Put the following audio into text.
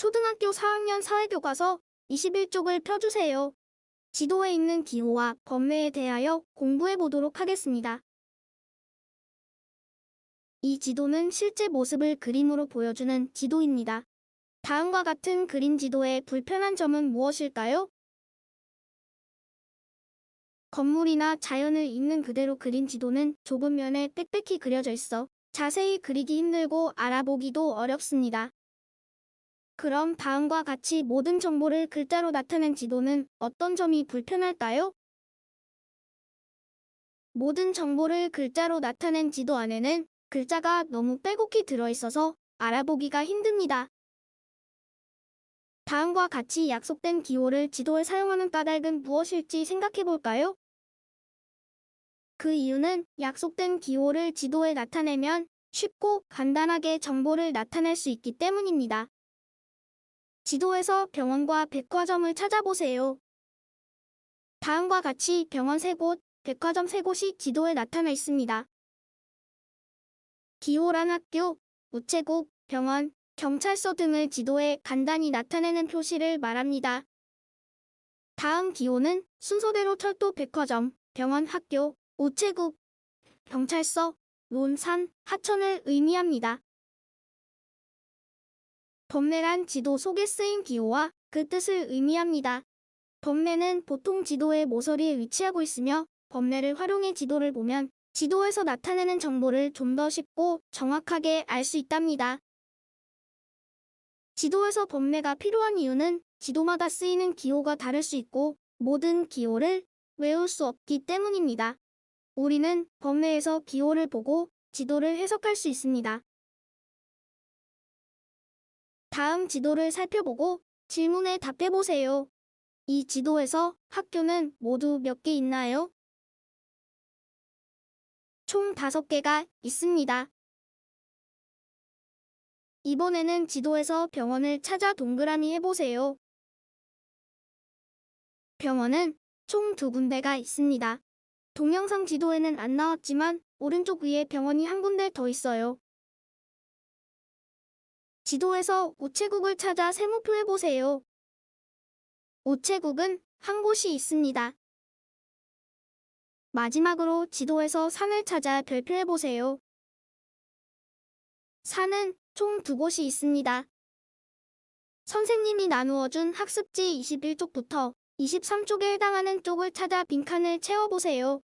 초등학교 4학년 사회교과서 21쪽을 펴주세요. 지도에 있는 기호와 범례에 대하여 공부해 보도록 하겠습니다. 이 지도는 실제 모습을 그림으로 보여주는 지도입니다. 다음과 같은 그림 지도의 불편한 점은 무엇일까요? 건물이나 자연을 있는 그대로 그린 지도는 좁은 면에 빽빽히 그려져 있어 자세히 그리기 힘들고 알아보기도 어렵습니다. 그럼 다음과 같이 모든 정보를 글자로 나타낸 지도는 어떤 점이 불편할까요? 모든 정보를 글자로 나타낸 지도 안에는 글자가 너무 빼곡히 들어있어서 알아보기가 힘듭니다. 다음과 같이 약속된 기호를 지도에 사용하는 까닭은 무엇일지 생각해 볼까요? 그 이유는 약속된 기호를 지도에 나타내면 쉽고 간단하게 정보를 나타낼 수 있기 때문입니다. 지도에서 병원과 백화점을 찾아보세요. 다음과 같이 병원 3곳, 백화점 3곳이 지도에 나타나 있습니다. 기호란 학교, 우체국, 병원, 경찰서 등을 지도에 간단히 나타내는 표시를 말합니다. 다음 기호는 순서대로 철도, 백화점, 병원, 학교, 우체국, 경찰서, 논산, 하천을 의미합니다. 범례란 지도 속에 쓰인 기호와 그 뜻을 의미합니다. 범례는 보통 지도의 모서리에 위치하고 있으며 범례를 활용해 지도를 보면 지도에서 나타내는 정보를 좀 더 쉽고 정확하게 알 수 있답니다. 지도에서 범례가 필요한 이유는 지도마다 쓰이는 기호가 다를 수 있고 모든 기호를 외울 수 없기 때문입니다. 우리는 범례에서 기호를 보고 지도를 해석할 수 있습니다. 다음 지도를 살펴보고 질문에 답해보세요. 이 지도에서 학교는 모두 몇 개 있나요? 총 5개가 있습니다. 이번에는 지도에서 병원을 찾아 동그라미 해보세요. 병원은 총 두 군데가 있습니다. 동영상 지도에는 안 나왔지만 오른쪽 위에 병원이 한 군데 더 있어요. 지도에서 우체국을 찾아 세모표 해보세요. 우체국은 한 곳이 있습니다. 마지막으로 지도에서 산을 찾아 별표해보세요. 산은 총 두 곳이 있습니다. 선생님이 나누어준 학습지 21쪽부터 23쪽에 해당하는 쪽을 찾아 빈칸을 채워보세요.